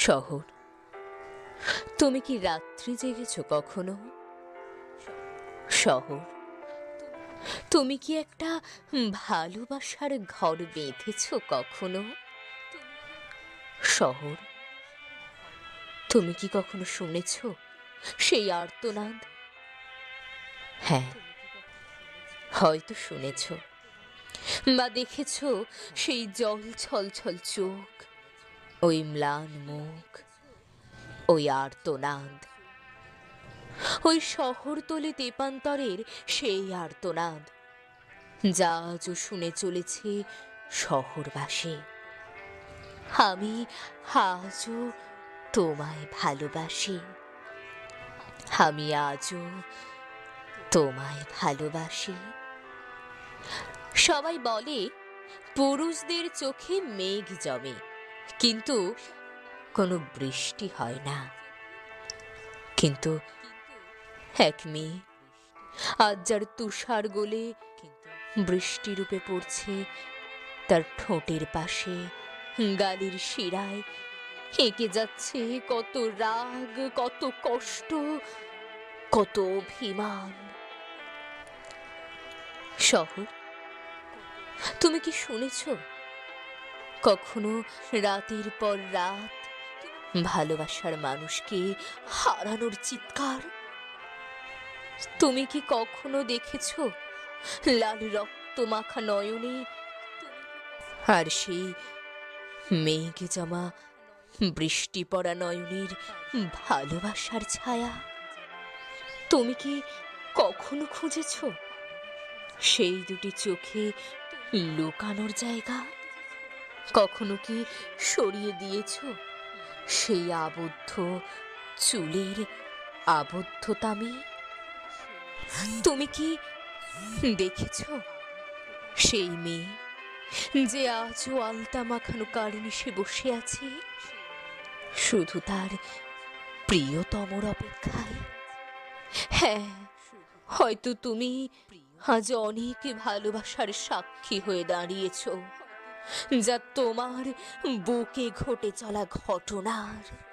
শহর। তুমি কি রাত্রি জেগেছ কখনো? শহর। তুমি কি একটা ভালোবাসার ঘর বেঁধেছ কখনো? শহর। তুমি কি কখনো শুনেছ সেই আর্তনাদ? হ্যাঁ। হয়তো শুনেছ। বা দেখেছ সেই জল ছল ছল চোখ ওই ম্লান মুখ, ওই আর্তনাদ, ওই শহরতলি তেপান্তরের সেই আর্তনাদ, যা আজও শুনে চলেছে শহরবাসী। আমি আজও তোমায় ভালোবাসি। আমি আজও তোমায় ভালোবাসি। সবাই বলে, পুরুষদের চোখে মেঘ জমে। কিন্তু কোনো বৃষ্টি হয় না। কিন্তু এক মেয়ে আজ যার তুষার গোলে বৃষ্টি রূপে পড়ছে, তার ঠোঁটের পাশে গালির শিরায় হেঁকে যাচ্ছে কত রাগ, কত কষ্ট, কত অভিমান। শহর, তুমি কি শুনেছ? কখনো রাতের পর রাত ভালোবাসার মানুষকে হারানোর চিৎকার? তুমি কি কখনো দেখেছ লাল রক্ত মাখা নয়নে? আর সেই মেঘ জমা বৃষ্টি পড়া নয়নের ভালোবাসার ছায়া? তুমি কি কখনো খুঁজেছ সেই দুটি চোখে লুকানোর জায়গা? কখনো কি সরিয়ে দিয়েছ? সেই আবদ্ধ চুলের আবদ্ধতামি তুমি কি দেখেছ? সেই মেয়ে যে আজও আলতা মাখানো কার্নিশে বসে আছে, শুধু তার প্রিয়তমর অপেক্ষায়। হ্যাঁ হয়তো তুমি আজ অনেক ভালোবাসার সাক্ষী হয়ে দাঁড়িয়েছ। যা তোমার বুকে ঘটে চলা ঘটনার।